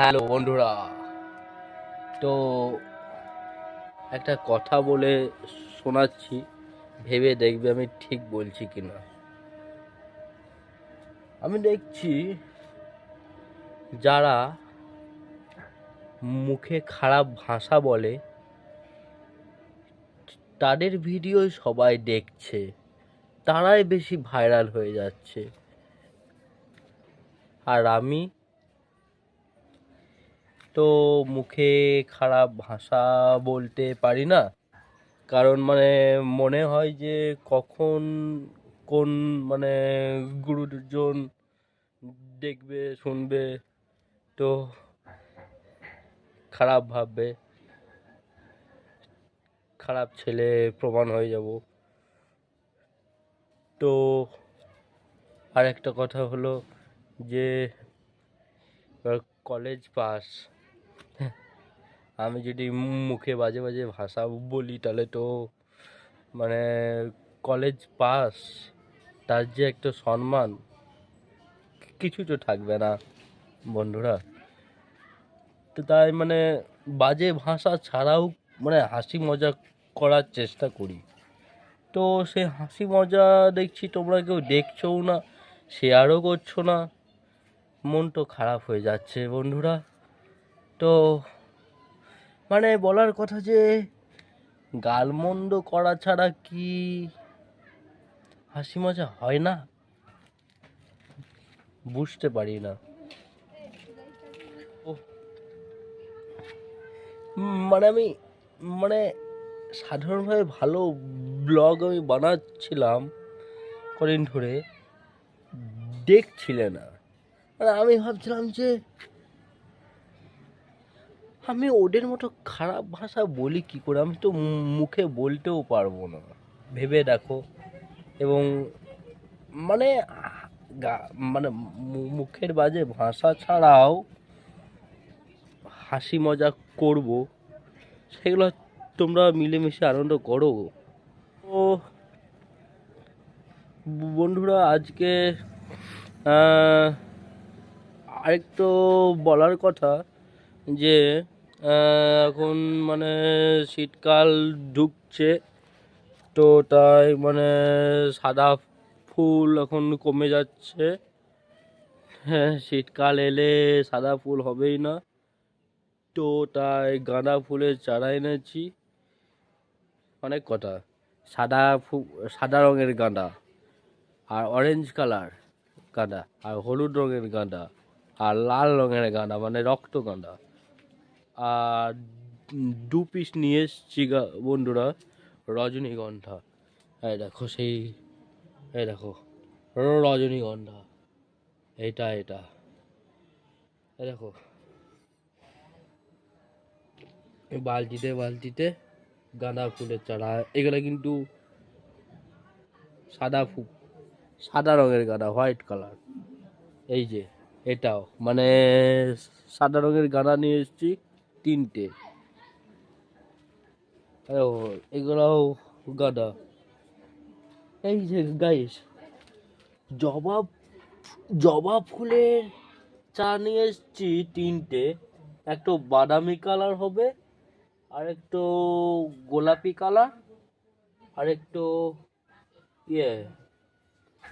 Hello বন্ধুরা। তো একটা কথা বলে শোনাচ্ছি, ভেবে দেখবে আমি ঠিক বলছি কিনা। আমি দেখছি যারা মুখে খারাপ ভাষা বলে, তাদের ভিডিও সবাই দেখছে, তারাই বেশি ভাইরাল হয়ে যাচ্ছে। আর আমি তো মুখে খারাপ ভাষা বলতে পারি না। কারণ মানে মনে হয় যে কখন কোন মানে গুরুজন দেখবে, শুনবে, তো খারাপ ভাববে। খারাপ ছেলে প্রমাণ হয়ে যাব। তো আরেকটা কথা হলো যে কলেজ পাস আমি যদি মুখে বাজে বাজে ভাষা বলি, তাহলে তো মানে কলেজ পাস তার যে একটা সম্মান, কিছু তো থাকবে না, বন্ধুরা। তো তাই মানে বাজে ভাষা ছাড়াও মানে হাসি মজা করার চেষ্টা করি। তো সে হাসি মজা দেখছি তোমরা কেউ দেখছোও না শেয়ারও করছ না। মন তো খারাপ হয়ে যাচ্ছে, বন্ধুরা। তো মানে বলার কথা যে গালমন্দ করা ছাড়া কি হাসি মজা হয় না? বুঝতে পারি না। মানে আমি মানে সাধারণভাবে ভালো ব্লগ আমি বানাচ্ছিলাম কদিন ধরে, দেখছিলে না। মানে আমি ভাবছিলাম যে আমি ওদের মতো খারাপ ভাষা বলি কি করে? আমি তো মুখে বলতেও পারব না। ভেবে দেখো। এবং মানে মানে মুখের বাজে ভাষা ছাড়াও হাসি মজা করব সেগুলো তোমরা মিলেমিশে আনন্দ করো। ও বন্ধুরা আজকে আহ, আরেকটু বলার কথা যে এখন মানে শীতকাল ঢুকছে, তো তাই মানে সাদা ফুল এখন কমে যাচ্ছে। হ্যাঁ শীতকাল এলে সাদা ফুল হবেই না। তো তাই গাঁদা ফুলের চারা এনেছি। অনেক কথা সাদা ফু, সাদা রঙের গাঁদা আর অরেঞ্জ কালার গাঁদা আর হলুদ রঙের গাঁদা আর লাল রঙের গাঁদা মানে রক্ত গাঁদা। আর দু পিস নিয়ে এসছি বন্ধুরা, রজনীগন্ধা। এই দেখো সেই, এই দেখো, রজনীগন্ধা। এটা এটা। এই দেখো। বালতিতে বালতিতে গাঁদা ফুলের চারা। এগুলো কিন্তু সাদা ফু সাদা রঙের গাঁদা, হোয়াইট কালার। এই যে, এটাও। মানে সাদা রঙের গাঁদা নিয়ে এসেছি। তিনটে। ও গাদা গাঁদা। এই যে গাইস জবা জবা ফুলের চা নিয়ে এসেছি তিনটে। একটু বাদামি কালার হবে, আর একটু গোলাপি কালার, আর একটু ইয়ে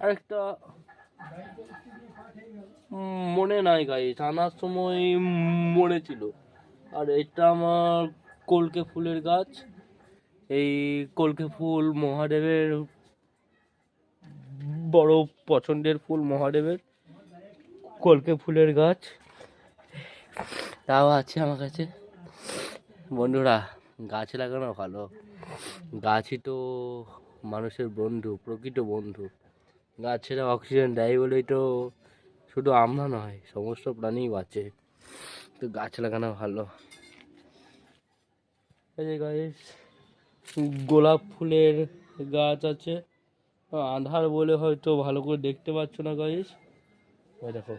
আর একটা মনে নাই গাইস আনার সময় মনে ছিল। আর এটা আমার কলকে ফুলের গাছ। এই কলকে ফুল মহাদেবের, বড় পছন্দের ফুল মহাদেবের কলকে ফুলের গাছ। তাও আছে আমার কাছে। বন্ধুরা, গাছ লাগানো ভালো। গাছই তো মানুষের বন্ধু, প্রকৃত বন্ধু। গাছেরা অক্সিজেন দেয় বলেই তো শুধু আমরা নয়, সমস্ত প্রাণীই বাঁচে। তো গাছ লাগানো ভালো। গোলাপ ফুলের গাছ আছে। আধার বলে হয়তো ভালো করে দেখতে পাচ্ছ না গাইস দেখো।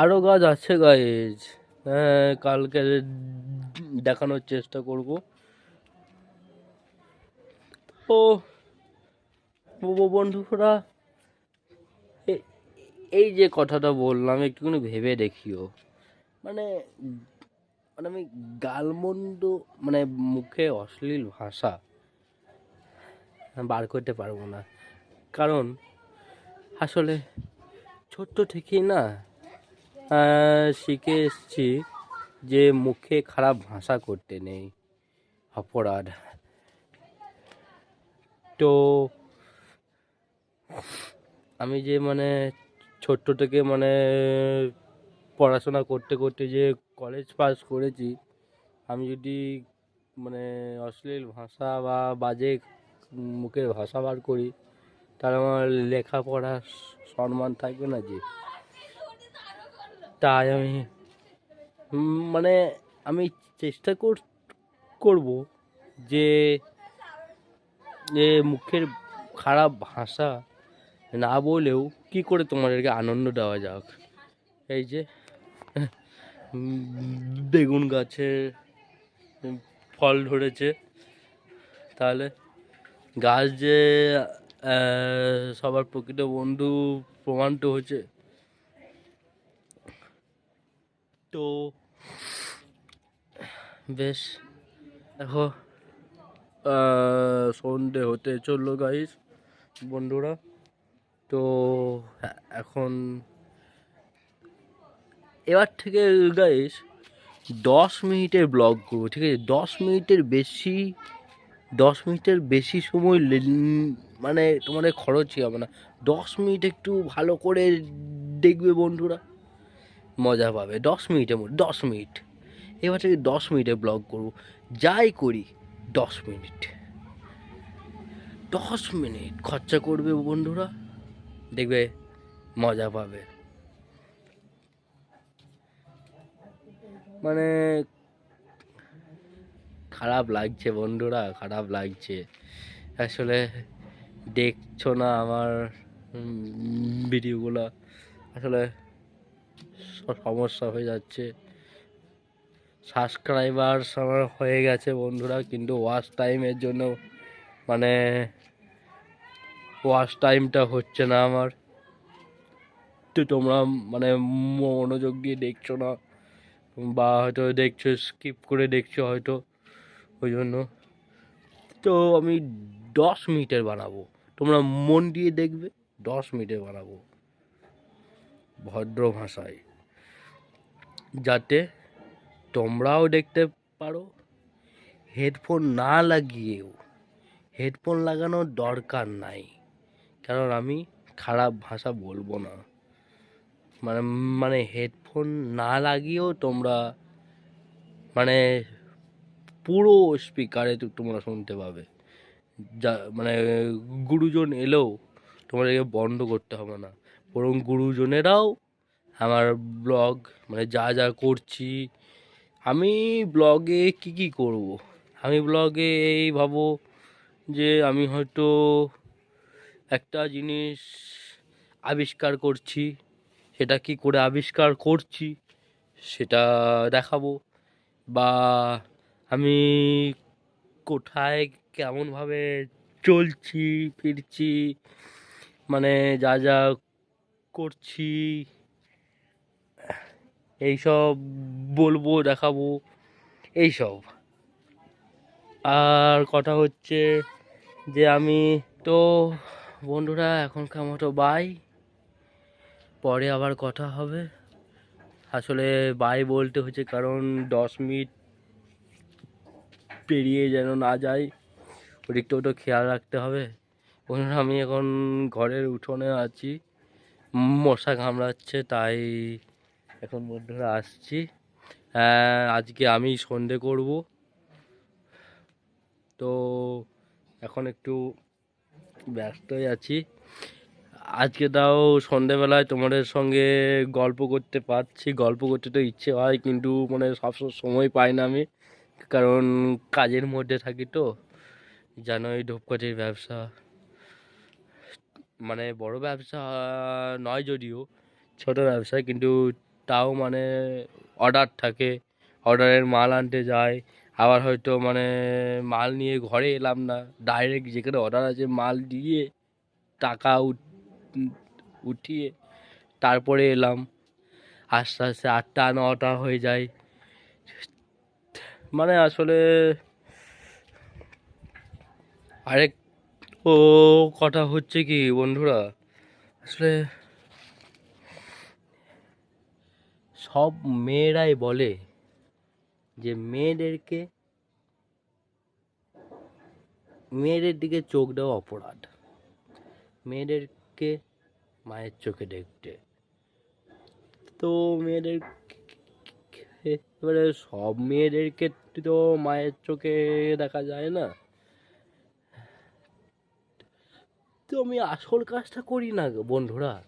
আরও গাছ আছে গাইজ হ্যাঁ কালকে দেখানোর চেষ্টা করব। ও বন্ধুরা এই যে কথাটা বললাম, একটুখানি ভেবে দেখিও। মানে মানে আমি গালমন্দ মানে মুখে অশ্লীল ভাষা বার করতে পারব না। কারণ, আসলে ছোট্ট থেকেই না শিখে এসছি যে মুখে খারাপ ভাষা করতে নেই, অপরাধ। তো, আমি যে মানে ছোট্ট থেকে মানে পড়াশোনা করতে করতে যে কলেজ পাস করেছি, আমি যদি মানে অশ্লীল ভাষা বা বাজে মুখের ভাষা বার করি, তাহলে আমার লেখাপড়ার সম্মান থাকবে না যে। তাই আমি মানে আমি চেষ্টা কর, করব যে যে মুখের খারাপ ভাষা না বলেও কি করে তোমাদেরকে আনন্দ দেওয়া যাক? এই যে, বেগুন গাছে ফল ধরেছে। তাহলে গাছ যে সবার প্রকৃত বন্ধু প্রমাণিত হয়েছে তো বেশ, দেখো সন্ধে হতে চলল গাইস বন্ধুরা। তো, এখন এবার থেকে গাইস দশ মিনিটের ব্লগ করব, ঠিক আছে? দশ মিনিটের বেশি, দশ মিনিটের বেশি সময় মানে তোমাদের খরচই হবে না। দশ মিনিট একটু ভালো করে দেখবে বন্ধুরা, মজা পাবে। দশ মিনিটের মধ্যে, দশ মিনিট। এবার থেকে দশ মিনিটে ব্লগ করব। যাই করি, দশ মিনিট। দশ মিনিট খরচা করবে বন্ধুরা। দেখবে মজা পাবে। মানে খারাপ লাগছে বন্ধুরা, খারাপ লাগছে। আসলে দেখছ না আমার ভিডিওগুলো? আসলে সমস্যা হয়ে যাচ্ছে। সাবস্ক্রাইবার্স আমার হয়ে গেছে বন্ধুরা, কিন্তু ওয়াচ টাইমের জন্য মানে ওয়াচ টাইমটা হচ্ছে না আমার। তো তোমরা মানে মনোযোগ দিয়ে দেখছ না? বা হয়তো দেখছ স্কিপ করে দেখছ হয়তো। ওই জন্য। তো আমি দশ মিনিটের বানাবো। তোমরা মন দিয়ে দেখবে, দশ মিনিটের বানাবো। ভদ্র ভাষায়। যাতে তোমরাও দেখতে পারো। হেডফোন না লাগিয়েও। হেডফোন লাগানোর দরকার নাই। কারণ আমি খারাপ ভাষা বলব না। মানে মানে হেডফোন না লাগিয়েও তোমরা মানে পুরো স্পিকারে তোমরা শুনতে পাবে। যা মানে গুরুজন এলেও তোমাদেরকে বন্ধ করতে হবে না। বরং গুরুজনেরাও আমার ব্লগ মানে যা যা করছি, আমি ব্লগে কি কি করব? আমি ব্লগে এই ভাবো যে আমি হয়তো একটা জিনিস আবিষ্কার করছি, সেটা কি করে আবিষ্কার করছি, সেটা দেখাবো। বা আমি কোথায় কেমনভাবে চলছি, ফিরছি মানে যা যা করছি, এইসব বলব, দেখাবো, এইসব। আর কথা হচ্ছে যে আমি তো বন্ধুরা, এখনকার মতো বাই পরে আবার কথা হবে। আসলে বাই বলতে হচ্ছে কারণ দশ মিনিট পেরিয়ে যেন না যায় ওদিকটাও তো খেয়াল রাখতে হবে। বন্ধুরা, আমি এখন ঘরের উঠোনে আছি, মশা কামড়াচ্ছে তাই এখন বন্ধুরা আসছি। আজকে আমি সন্ধে করব। তো এখন একটু ব্যস্তই আছি। আজকে তাও সন্ধেবেলায় তোমাদের সঙ্গে গল্প করতে পারছি। গল্প করতে তো ইচ্ছে হয়, কিন্তু মানে সব সময় পাই না আমি, কারণ কাজের মধ্যে থাকি তো। জানোই ধূপকাঠির ব্যবসা। মানে বড় ব্যবসা নয় যদিও, ছোট ব্যবসা, কিন্তু তাও মানে অর্ডার থাকে। অর্ডারের মাল আনতে যায় আবার হয়তো মানে মাল নিয়ে ঘরে এলাম না। ডাইরেক্ট যেখানে অর্ডার আছে মাল দিয়ে টাকা উঠ- উঠিয়ে তারপরে এলাম। আস্তে আস্তে আটটা নটা হয়ে যায়। মানে আসলে আরেক ও কথা হচ্ছে কি বন্ধুরা? আসলে সব মেয়েরাই বলে যে মেয়েদেরকে, মেয়েদের দিকে চোখ দেওয়া অপরাধ। মেয়েদেরকে মায়ের চোখে দেখতে। তো মেয়েদের এবারে সব মেয়েদেরকে তো মায়ের চোখে দেখা যায় না। তো আমি আসল কাজটা করি না বন্ধুরা।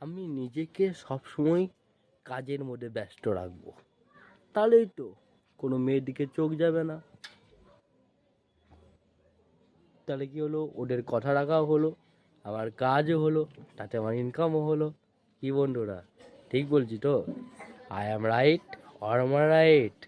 আমি নিজেকে সবসময় কাজের মধ্যে ব্যস্ত রাখব। তাহলেই তো কোনো মেয়ের দিকে চোখ যাবে না। তাহলে কি হলো? ওদের কথা রাখাও হলো, আবার কাজও হলো, তাতে আমার ইনকামও হলো। কি বন্ধুরা, ঠিক বলছি তো? I am right or right